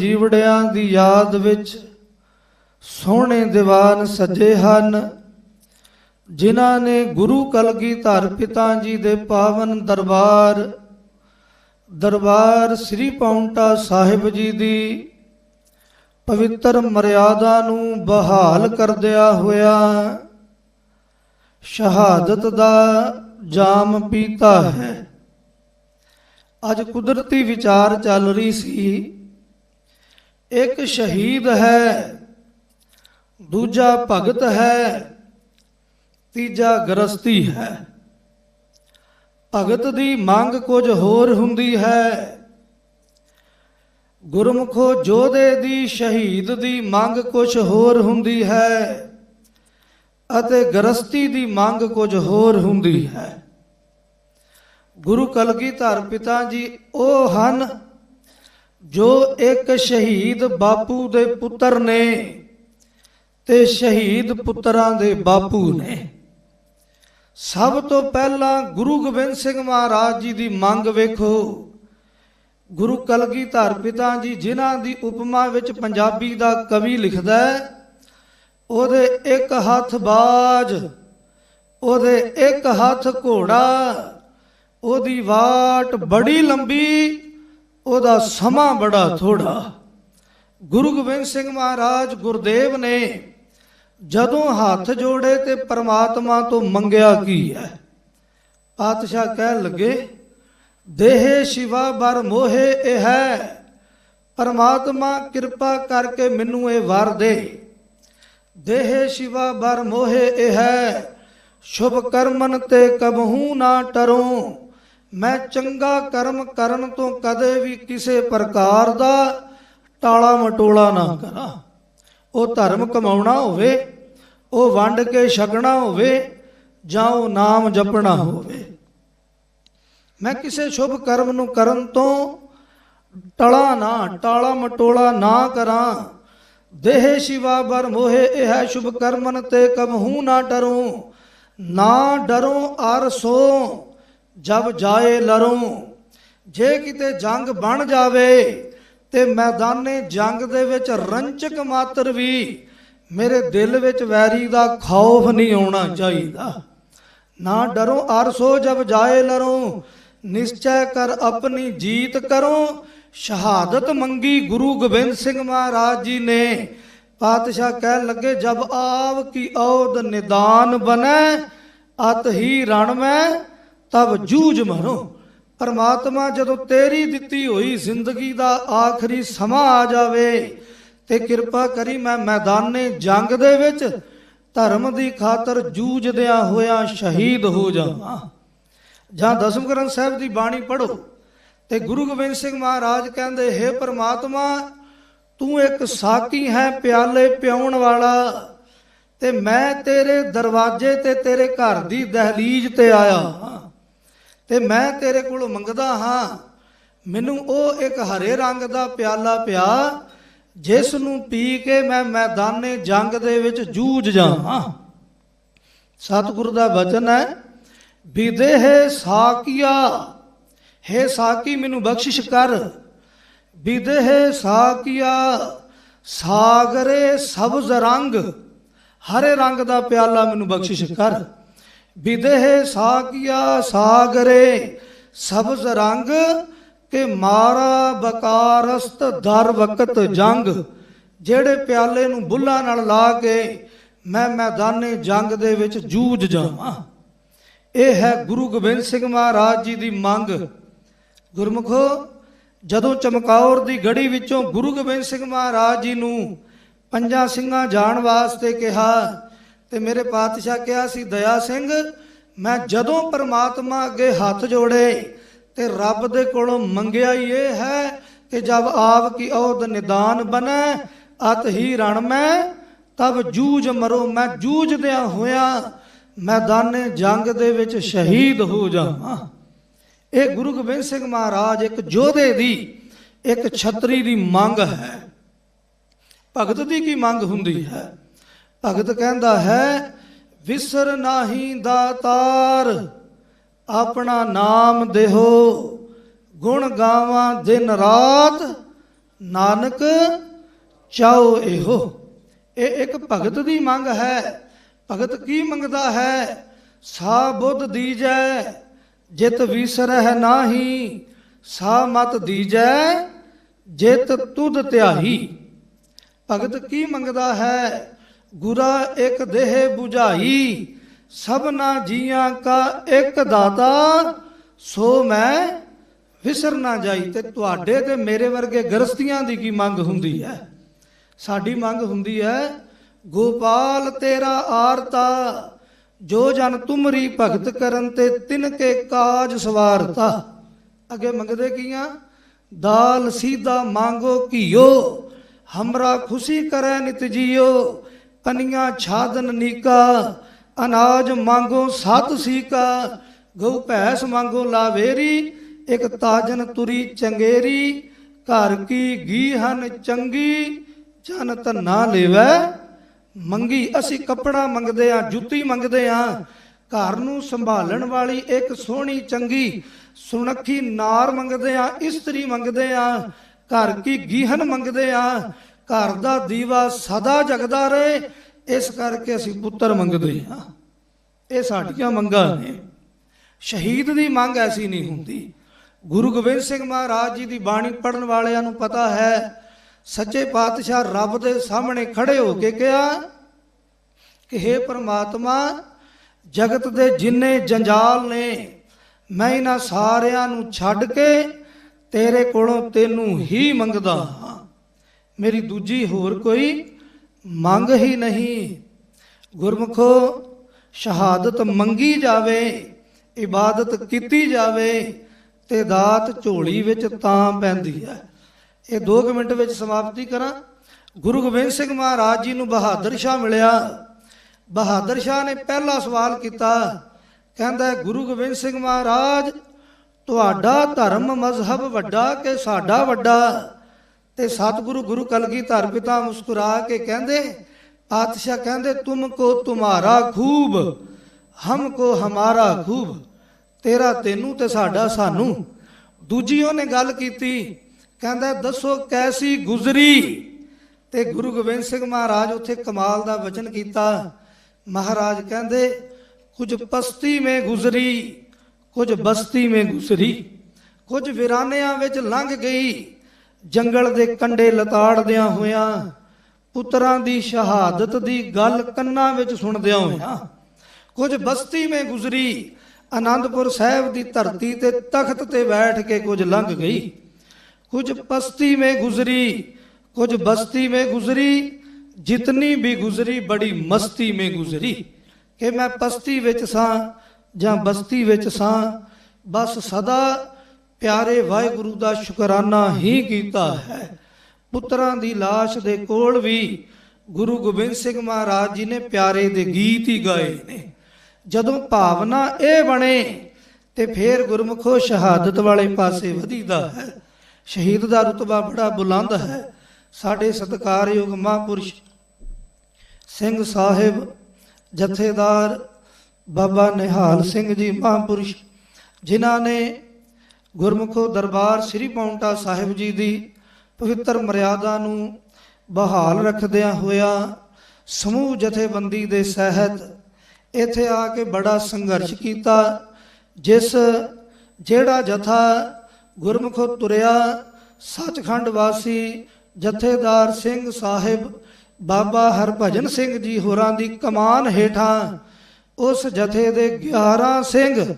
ਜੀਵੜਿਆਂ ਦੀ ਯਾਦ ਵਿੱਚ ਸੋਹਣੇ ਦੀਵਾਨ ਸਜੇ ਹਨ, ਜਿਨ੍ਹਾਂ ਨੇ ਗੁਰੂ ਕਲਗੀਧਰ ਪਿਤਾ ਜੀ ਦੇ ਪਾਵਨ ਦਰਬਾਰ ਦਰਬਾਰ ਸ੍ਰੀ ਪੌਂਟਾ ਸਾਹਿਬ ਜੀ ਦੀ ਪਵਿੱਤਰ ਮਰਿਆਦਾ ਨੂੰ ਬਹਾਲ ਕਰਦਿਆਂ ਹੋਇਆ ਸ਼ਹਾਦਤ ਦਾ ਜਾਮ ਪੀਤਾ ਹੈ। ਅੱਜ ਕੁਦਰਤੀ ਵਿਚਾਰ ਚੱਲ ਰਹੀ ਸੀ ਇੱਕ ਸ਼ਹੀਦ ਹੈ, ਦੂਜਾ ਭਗਤ ਹੈ, ਤੀਜਾ ਗ੍ਰਸਤੀ ਹੈ। ਭਗਤ ਦੀ ਮੰਗ ਕੁਝ ਹੋਰ ਹੁੰਦੀ ਹੈ। ਗੁਰਮੁਖੋ ਜੋਧੇ ਦੀ ਸ਼ਹੀਦ ਦੀ ਮੰਗ ਕੁਝ ਹੋਰ ਹੁੰਦੀ ਹੈ ਅਤੇ ਗ੍ਰਸਤੀ ਦੀ ਮੰਗ ਕੁਝ ਹੋਰ ਹੁੰਦੀ ਹੈ। ਗੁਰੂ ਕਲਗੀਧਰ ਪਿਤਾ ਜੀ ਉਹ ਹਨ ਜੋ ਇੱਕ ਸ਼ਹੀਦ ਬਾਪੂ ਦੇ ਪੁੱਤਰ ਨੇ ਤੇ ਸ਼ਹੀਦ ਪੁੱਤਰਾਂ ਦੇ ਬਾਪੂ ਨੇ। ਸਭ ਤੋਂ ਪਹਿਲਾਂ ਗੁਰੂ ਗੋਬਿੰਦ ਸਿੰਘ ਮਹਾਰਾਜ ਜੀ ਦੀ ਮੰਗ ਵੇਖੋ। ਗੁਰੂ ਕਲਗੀਧਰ ਪਿਤਾ ਜੀ, ਜਿਨ੍ਹਾਂ ਦੀ ਉਪਮਾ ਵਿੱਚ ਪੰਜਾਬੀ ਦਾ ਕਵੀ ਲਿਖਦਾ ਉਹਦੇ ਇੱਕ ਹੱਥ ਬਾਜ, ਉਹਦੇ ਇੱਕ ਹੱਥ ਘੋੜਾ, ਉਹਦੀ ਵਾਟ ਬੜੀ ਲੰਬੀ ਉਹਦਾ ਸਮਾਂ ਬੜਾ ਥੋੜਾ। ਗੁਰੂ ਗੋਬਿੰਦ ਸਿੰਘ ਮਹਾਰਾਜ ਗੁਰਦੇਵ ਨੇ ਜਦੋਂ ਹੱਥ ਜੋੜੇ ਤੇ ਪ੍ਰਮਾਤਮਾ ਤੋਂ ਮੰਗਿਆ ਕੀ ਹੈ? ਪਾਤਸ਼ਾਹ ਕਹਿਣ ਲੱਗੇ, ਦੇਹ ਸ਼ਿਵਾ ਬਰ ਮੋਹੇ ਇਹ ਹੈ। ਪਰਮਾਤਮਾ ਕਿਰਪਾ ਕਰਕੇ ਮੈਨੂੰ ਇਹ ਵਰ ਦੇ। ਦੇਹ ਸ਼ਿਵਾ ਬਰ ਮੋਹੇ ਇਹ ਹੈ। ਸ਼ੁਭ ਕਰਮਨ ਤੇ ਕਬਹੂ ਨਾ ਟਰੂੰ। ਮੈਂ ਚੰਗਾ ਕਰਮ ਕਰਨ ਤੋਂ ਕਦੇ ਵੀ ਕਿਸੇ ਪ੍ਰਕਾਰ ਦਾ ਟਾਲਾ ਮਟੋਲਾ ਨਾ ਕਰਾਂ। ਉਹ ਧਰਮ ਕਮਾਉਣਾ ਹੋਵੇ, ਉਹ ਵੰਡ ਕੇ ਛਕਣਾ ਹੋਵੇ, ਜਾਂ ਉਹ ਨਾਮ ਜਪਣਾ ਹੋਵੇ। ਮੈਂ ਕਿਸੇ ਸ਼ੁਭ ਕਰਮ ਨੂੰ ਕਰਨ ਤੋਂ ਟਲਾ ਨਾ, ਟਾਲਾ ਮਟੋਲਾ ਨਾ ਕਰਾਂ। ਦੇਹ ਸ਼ਿਵਾ ਬਰ ਮੋਹੇ, ਇਹ ਹੈ ਸ਼ੁਭ ਕਰਮਨ ਤੇ ਕਬਹੂ ਨਾ ਡਰੂੰ। ਨਾ ਡਰੂੰ ਅਰ ਸੋ। ਜਬ ਜਾਏ ਲਰੂੰ, ਜੇ ਕਿਤੇ ਜੰਗ ਬਣ ਜਾਵੇ, ਤੇ ਮੈਦਾਨੇ ਜੰਗ ਦੇ ਵਿੱਚ ਰੰਚਕ ਮਾਤਰ ਵੀ ਮੇਰੇ ਦਿਲ ਵਿੱਚ ਵੈਰੀ ਦਾ ਖੌਫ ਨਹੀਂ ਆਉਣਾ ਚਾਹੀਦਾ। ਨਾ ਡਰੋ ਅਰਸੋ ਜਬ ਜਾਏ ਲਰੋ, ਨਿਸ਼ਚੈ ਕਰ ਆਪਣੀ ਜੀਤ ਕਰੋ। ਸ਼ਹਾਦਤ ਮੰਗੀ ਗੁਰੂ ਗੋਬਿੰਦ ਸਿੰਘ ਮਹਾਰਾਜ ਜੀ ਨੇ, ਪਾਤਸ਼ਾਹ ਕਹਿਣ ਲੱਗੇ, ਜਬ ਆਵ ਕੀ ਔਦ ਨਿਦਾਨ ਬਨੈ ਅਤ ਹੀ ਰਣ ਮੈਂ ਤਬ ਜੂਝ ਮਰੋ ਪਰਮਾਤਮਾ ਜਦੋਂ ਤੇਰੀ ਦਿੱਤੀ ਹੋਈ ਜ਼ਿੰਦਗੀ ਦਾ ਆਖਰੀ ਸਮਾਂ ਆ ਜਾਵੇ ਤੇ ਕਿਰਪਾ ਕਰੀ ਮੈਂ ਮੈਦਾਨੇ ਜੰਗ ਦੇ ਵਿੱਚ ਧਰਮ ਦੀ ਖਾਤਰ ਜੂਝਦਿਆਂ ਹੋਇਆਂ ਸ਼ਹੀਦ ਹੋ ਜਾਵਾਂ। ਜਾਂ ਦਸਮ ਗ੍ਰੰਥ ਸਾਹਿਬ ਦੀ ਬਾਣੀ ਪੜੋ ਤੇ ਗੁਰੂ ਗੋਬਿੰਦ ਸਿੰਘ ਮਹਾਰਾਜ ਕਹਿੰਦੇ हे ਪਰਮਾਤਮਾ, ਤੂੰ ਇੱਕ ਸਾਕੀ ਹੈ ਪਿਆਲੇ ਪਿਉਣ ਵਾਲਾ ਤੇ ਮੈਂ ਤੇਰੇ ਦਰਵਾਜ਼ੇ ਤੇ ਤੇਰੇ ਘਰ ਦੀ ਦਹਲੀਜ਼ ਤੇ ਆਇਆ ਹਾਂ। ਤੇ ਮੈਂ ਤੇਰੇ ਕੋਲ ਮੰਗਦਾ ਹਾਂ। ਮੈਨੂੰ ਉਹ ਇੱਕ ਹਰੇ ਰੰਗ ਦਾ ਪਿਆਲਾ ਪਿਆ, ਜਿਸ ਨੂੰ ਪੀ ਕੇ ਮੈਂ ਮੈਦਾਨੇ ਜੰਗ ਦੇ ਵਿੱਚ ਜੂਝ ਜਾਵਾਂ। ਸਤਿਗੁਰੂ ਦਾ ਵਚਨ ਹੈ ਵਿਦੇਹ ਸਾਕੀਆ, ਹੇ ਸਾਕੀ, ਮੈਨੂੰ ਬਖਸ਼ਿਸ਼ ਕਰ। ਵਿਦੇਹ ਸਾਕੀਆ, ਸਾਗਰੇ ਸਬਜ਼ ਰੰਗ, ਹਰੇ ਰੰਗ ਦਾ ਪਿਆਲਾ ਮੈਨੂੰ ਬਖਸ਼ਿਸ਼ ਕਰ। ਵਿਦੇਹ ਸਾਕੀਆ ਸਾਗਰੇ, ਸਬਜ਼ ਰੰਗ ਕਿ ਮਾਰਾ ਬਕਾਰਸਤ ਦਰ ਵਕਤ ਜੰਗ। ਜਿਹੜੇ ਪਿਆਲੇ ਨੂੰ ਬੁੱਲਾਂ ਨਾਲ ਲਾ ਕੇ ਮੈਂ ਮੈਦਾਨੇ ਜੰਗ ਦੇ ਵਿੱਚ ਜੂਝ ਜਾਵਾਂ। ਇਹ ਹੈ ਗੁਰੂ ਗੋਬਿੰਦ ਸਿੰਘ ਮਹਾਰਾਜ ਜੀ ਦੀ ਮੰਗ। ਗੁਰਮੁਖੋ, ਜਦੋਂ ਚਮਕੌਰ ਦੀ ਗੜੀ ਵਿੱਚੋਂ ਗੁਰੂ ਗੋਬਿੰਦ ਸਿੰਘ ਮਹਾਰਾਜ ਜੀ ਨੂੰ ਪੰਜਾਂ ਸਿੰਘਾਂ ਜਾਣ ਵਾਸਤੇ ਕਿਹਾ ਤੇ ਮੇਰੇ ਪਾਤਸ਼ਾਹ ਕਿਹਾ ਸੀ, ਦਇਆ ਸਿੰਘ, ਮੈਂ ਜਦੋਂ ਪਰਮਾਤਮਾ ਅੱਗੇ ਹੱਥ ਜੋੜੇ ਤੇ ਰੱਬ ਦੇ ਕੋਲੋਂ ਮੰਗਿਆ ਹੀ ਇਹ ਹੈ ਕਿ ਜਬ ਆਪ ਕੀ ਔਦ ਨਿਦਾਨ ਬਨੈ, ਅਤ ਹੀ ਰਣ ਮੈਂ, ਤਬ ਜੂਝ ਮਰੋ, ਮੈਂ ਜੂਝਦਿਆਂ ਹੋਇਆ ਮੈਦਾਨੇ ਜੰਗ ਦੇ ਵਿੱਚ ਸ਼ਹੀਦ ਹੋ ਜਾਵਾਂ। ਇਹ ਗੁਰੂ ਗੋਬਿੰਦ ਸਿੰਘ ਮਹਾਰਾਜ ਇੱਕ ਯੋਧੇ ਦੀ, ਇੱਕ ਛਤਰੀ ਦੀ ਮੰਗ ਹੈ। ਭਗਤ ਦੀ ਕੀ ਮੰਗ ਹੁੰਦੀ ਹੈ? ਭਗਤ ਕਹਿੰਦਾ ਹੈ, ਵਿਸਰ ਨਾਹੀ ਦਾਤਾਰ ਆਪਣਾ ਨਾਮ ਦੇਹੋ। ਗੁਣ ਗਾਵਾਂ ਦਿਨ ਰਾਤ, ਨਾਨਕ ਚਾਹੋ ਇਹੋ। ਇਹ ਇੱਕ ਭਗਤ ਦੀ ਮੰਗ ਹੈ। ਭਗਤ ਕੀ ਮੰਗਦਾ ਹੈ? ਸਾ ਬੁੱਧ ਦੀਜੈ, ਜਿਤ ਵਿਸਰਹਿ ਨਾਹੀ। ਸਾ ਮਤ ਦੀਜੈ, ਜਿਤ ਤੁਧ ਧਿਆਹੀ। ਭਗਤ ਕੀ ਮੰਗਦਾ ਹੈ? ਗੁਰਾ ਇੱਕ ਦੇਹ 부ਝਾਈ ਸਭਨਾ ਜੀਆਂ ਕਾ ਇੱਕ ਦਾਤਾ, ਸੋ ਮੈਂ ਵਿਸਰ ਨਾ ਜਾਈ ਤੇ ਤੁਹਾਡੇ ਤੇ ਮੇਰੇ ਵਰਗੇ ਗ੍ਰਸਤੀਆਂ ਦੀ ਕੀ ਮੰਗ ਹੁੰਦੀ ਹੈ? ਸਾਡੀ ਮੰਗ ਹੁੰਦੀ ਹੈ, ਗੋਪਾਲ ਤੇਰਾ ਆਰਤਾ, ਜੋ ਜਨ ਤੁਮਰੀ ਭਗਤ ਕਰਨ ਤੇ ਤਿਨ ਕੇ ਕਾਜ ਸਵਾਰਤਾ। ਅੱਗੇ ਮੰਗਦੇ ਕੀਆਂ ਦਾਲ ਸੀਦਾ ਮੰਗੋ ਘੀਓ, ਹਮਰਾ ਖੁਸ਼ੀ ਕਰੈ ਨਿਤ ਜੀਓ ਕਨੀਆਂ ਛਾਦਨ ਨੀਕਾ, ਅਨਾਜ ਮੰਗੋ ਸਤ ਸੀਕਾ, ਗਊ ਭੈਸ ਮੰਗੋ ਲਾਵੇਰੀ, ਇੱਕ ਤਾਜਨ ਤੁਰੀ ਚੰਗੇਰੀ, ਘਰ ਕੀ ਗੀ ਚੰਗੀ, ਜਨ ਧੰਨਾ ਲੇਵੈ। ਮੰਗੀ ਅਸੀਂ ਕੱਪੜਾ ਮੰਗਦੇ ਆ ਜੁੱਤੀ ਮੰਗਦੇ ਆ ਘਰ ਨੂੰ ਸੰਭਾਲਣ ਵਾਲੀ ਇੱਕ ਸੋਹਣੀ ਚੰਗੀ, ਸੁਨੱਖੀ ਨਾਰ ਮੰਗਦੇ ਆ ਇਸਤਰੀ ਮੰਗਦੇ ਆ ਘਰ ਕੀ ਗੀਹਨ ਮੰਗਦੇ ਆ ਘਰ ਦਾ ਦੀਵਾ ਸਦਾ ਜਗਦਾ ਰਹੇ, ਇਸ ਕਰਕੇ ਅਸੀਂ ਪੁੱਤਰ ਮੰਗਦੇ ਹਾਂ। ਇਹ ਸਾਡੀਆਂ ਮੰਗਾਂ ਨੇ। ਸ਼ਹੀਦ ਦੀ ਮੰਗ ਐਸੀ ਨਹੀਂ ਹੁੰਦੀ। ਗੁਰੂ ਗੋਬਿੰਦ ਸਿੰਘ ਮਹਾਰਾਜ ਜੀ ਦੀ ਬਾਣੀ ਪੜਨ ਵਾਲਿਆਂ ਨੂੰ ਪਤਾ ਹੈ, ਸੱਚੇ ਪਾਤਸ਼ਾਹ ਰੱਬ ਦੇ ਸਾਹਮਣੇ ਖੜੇ ਹੋ ਕੇ ਕਿਹਾ ਕਿ हे ਪ੍ਰਮਾਤਮਾ, ਜਗਤ ਦੇ ਜਿੰਨੇ ਜੰਜਾਲ ਨੇ, ਮੈਂ ਇਹਨਾਂ ਸਾਰਿਆਂ ਨੂੰ ਛੱਡ ਕੇ ਤੇਰੇ ਕੋਲੋਂ ਤੈਨੂੰ ਹੀ ਮੰਗਦਾ ਹਾਂ। ਮੇਰੀ ਦੂਜੀ ਹੋਰ ਕੋਈ ਮੰਗ ਹੀ ਨਹੀਂ। ਗੁਰਮੁਖੋ, ਸ਼ਹਾਦਤ ਮੰਗੀ ਜਾਵੇ, ਇਬਾਦਤ ਕੀਤੀ ਜਾਵੇ, ਤੇ ਦਾਤ ਝੋਲੀ ਵਿੱਚ ਤਾਂ ਪੈਂਦੀ ਹੈ। ਇਹ 2 ਮਿੰਟ ਵਿੱਚ ਸਮਾਪਤੀ ਕਰਾਂ। ਗੁਰੂ ਗੋਬਿੰਦ ਸਿੰਘ ਮਹਾਰਾਜ ਜੀ ਨੂੰ ਬਹਾਦਰ ਸ਼ਾਹ ਮਿਲਿਆ। ਬਹਾਦਰ ਸ਼ਾਹ ਨੇ ਪਹਿਲਾ ਸਵਾਲ ਕੀਤਾ, ਕਹਿੰਦਾ, ਗੁਰੂ ਗੋਬਿੰਦ ਸਿੰਘ ਮਹਾਰਾਜ, ਤੁਹਾਡਾ ਧਰਮ ਮਜ਼ਹਬ ਵੱਡਾ ਕਿ ਸਾਡਾ ਵੱਡਾ? ਤੇ ਸਤਿਗੁਰੂ ਗੁਰੂ ਕਲਗੀਧਰ ਪਿਤਾ ਮੁਸਕਰਾ ਕੇ ਕਹਿੰਦੇ, ਪਾਤਸ਼ਾਹ ਕਹਿੰਦੇ, ਤੁਮ ਕੋ ਤੁਮਾਰਾ ਖੂਬ, ਹਮ ਕੋ ਹਮਾਰਾ ਖੂਬ, ਤੇਰਾ ਤੈਨੂੰ ਤੇ ਸਾਡਾ ਸਾਨੂੰ। ਦੂਜੀ ਉਹਨੇ ਗੱਲ ਕੀਤੀ, ਕਹਿੰਦਾ, ਦੱਸੋ ਕੈਸੀ ਗੁਜ਼ਰੀ? ਤੇ ਗੁਰੂ ਗੋਬਿੰਦ ਸਿੰਘ ਮਹਾਰਾਜ ਉੱਥੇ ਕਮਾਲ ਦਾ ਵਚਨ ਕੀਤਾ। ਮਹਾਰਾਜ ਕਹਿੰਦੇ, ਕੁਝ ਪਸਤੀ ਮੇ ਗੁਜ਼ਰੀ, ਕੁਝ ਬਸਤੀ ਮੇ ਗੁਜ਼ਰੀ, ਕੁਝ ਵਿਰਾਨਿਆਂ ਵਿੱਚ ਲੰਘ ਗਈ ਜੰਗਲ ਦੇ ਕੰਡੇ ਲਤਾੜਦਿਆਂ ਹੋਇਆਂ, ਪੁੱਤਰਾਂ ਦੀ ਸ਼ਹਾਦਤ ਦੀ ਗੱਲ ਕੰਨਾਂ ਵਿੱਚ ਸੁਣਦਿਆਂ ਹੋਇਆਂ, ਕੁਝ ਬਸਤੀ ਮੇ ਗੁਜ਼ਰੀ ਆਨੰਦਪੁਰ ਸਾਹਿਬ ਦੀ ਧਰਤੀ ਤੇ ਤਖਤ ਤੇ ਬੈਠ ਕੇ ਕੁਝ ਲੰਘ ਗਈ। ਕੁਝ ਪਸਤੀ ਮੇ ਗੁਜ਼ਰੀ, ਕੁਝ ਬਸਤੀ ਮੇ ਗੁਜ਼ਰੀ, ਜਿਤਨੀ ਵੀ ਗੁਜ਼ਰੀ, ਬੜੀ ਮਸਤੀ ਮੇ ਗੁਜ਼ਰੀ। ਕਿ ਮੈਂ ਪਸਤੀ ਵਿੱਚ ਸਾਂ ਜਾਂ ਬਸਤੀ ਵਿੱਚ ਸਾਂ, ਬਸ ਸਦਾ ਪਿਆਰੇ ਵਾਹਿਗੁਰੂ ਦਾ ਸ਼ੁਕਰਾਨਾ ਹੀ ਕੀਤਾ ਹੈ। ਪੁੱਤਰਾਂ ਦੀ ਲਾਸ਼ ਦੇ ਕੋਲ ਵੀ ਗੁਰੂ ਗੋਬਿੰਦ ਸਿੰਘ ਮਹਾਰਾਜ ਜੀ ਨੇ ਪਿਆਰੇ ਦੇ ਗੀਤ ਹੀ ਗਾਏ ਨੇ। ਜਦੋਂ ਭਾਵਨਾ ਇਹ ਬਣੇ, ਤੇ ਫੇਰ ਗੁਰਮੁਖੋ ਸ਼ਹਾਦਤ ਵਾਲੇ ਪਾਸੇ ਵਧੀਦਾ ਹੈ। ਸ਼ਹੀਦ ਦਾ ਰਤਬਾ ਬੜਾ ਬੁਲੰਦ ਹੈ। ਸਾਡੇ ਸਤਿਕਾਰਯੋਗ ਮਹਾਂਪੁਰਸ਼ ਸਿੰਘ ਸਾਹਿਬ, ਜਥੇਦਾਰ ਬਾਬਾ ਨਿਹਾਲ ਸਿੰਘ ਜੀ ਮਹਾਂਪੁਰਸ਼, ਜਿਨ੍ਹਾਂ ਨੇ ਗੁਰਮੁਖੋ ਦਰਬਾਰ ਸ੍ਰੀ ਪੌਂਟਾ ਸਾਹਿਬ ਜੀ ਦੀ ਪਵਿੱਤਰ ਮਰਿਆਦਾ ਨੂੰ ਬਹਾਲ ਰੱਖਦਿਆਂ ਹੋਇਆ ਸਮੂਹ ਜਥੇਬੰਦੀ ਦੇ ਸਹਿਤ ਇੱਥੇ ਆ ਕੇ ਬੜਾ ਸੰਘਰਸ਼ ਕੀਤਾ, ਜਿਸ ਜਿਹੜਾ ਜਥਾ ਗੁਰਮੁਖੋ ਤੁਰਿਆ, ਸੱਚਖੰਡ ਵਾਸੀ ਜਥੇਦਾਰ ਸਿੰਘ ਸਾਹਿਬ ਬਾਬਾ ਹਰਭਜਨ ਸਿੰਘ ਜੀ ਹੋਰਾਂ ਦੀ ਕਮਾਨ ਹੇਠਾਂ ਉਸ ਜਥੇ ਦੇ 11 ਸਿੰਘ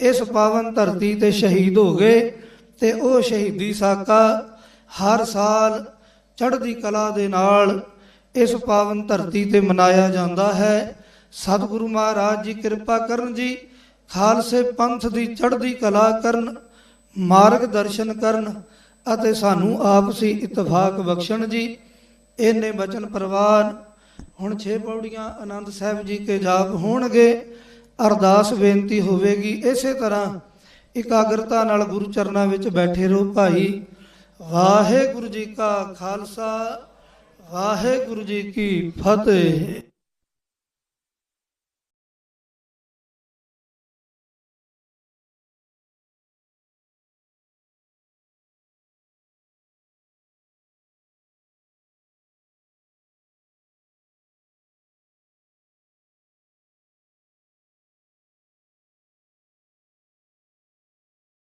ਇਸ ਪਾਵਨ ਧਰਤੀ ਤੇ ਸ਼ਹੀਦ ਹੋ ਗਏ ਤੇ ਉਹ ਸ਼ਹੀਦੀ ਸਾਕਾ ਹਰ ਸਾਲ ਚੜ੍ਹਦੀ ਕਲਾ ਦੇ ਨਾਲ ਇਸ ਪਾਵਨ ਧਰਤੀ ਤੇ ਮਨਾਇਆ ਜਾਂਦਾ ਹੈ। ਸਤਿਗੁਰੂ ਮਹਾਰਾਜ ਜੀ ਕਿਰਪਾ ਕਰਨ ਜੀ, ਖਾਲਸੇ ਪੰਥ ਦੀ ਚੜ੍ਹਦੀ ਕਲਾ ਕਰਨ, ਮਾਰਗ ਦਰਸ਼ਨ ਕਰਨ ਅਤੇ ਸਾਨੂੰ ਆਪਸੀ ਇਤਫਾਕ ਬਖਸ਼ਣ ਜੀ। ਇਹਨੇ ਬਚਨ ਪ੍ਰਵਾਨ, ਹੁਣ 6 ਪੌੜੀਆਂ ਆਨੰਦ ਸਾਹਿਬ ਜੀ ਕੇ ਜਾਪ ਹੋਣਗੇ। ਅਰਦਾਸ ਬੇਨਤੀ ਹੋਵੇਗੀ ਇਸੇ ਤਰ੍ਹਾਂ ਇਕਾਗਰਤਾ ਨਾਲ ਗੁਰੂ ਚਰਨਾਂ ਵਿੱਚ ਬੈਠੇ ਰਹੋ ਭਾਈ। ਵਾਹਿਗੁਰੂ ਜੀ ਕਾ ਖਾਲਸਾ, ਵਾਹਿਗੁਰੂ ਜੀ ਕੀ ਫਤਿਹ।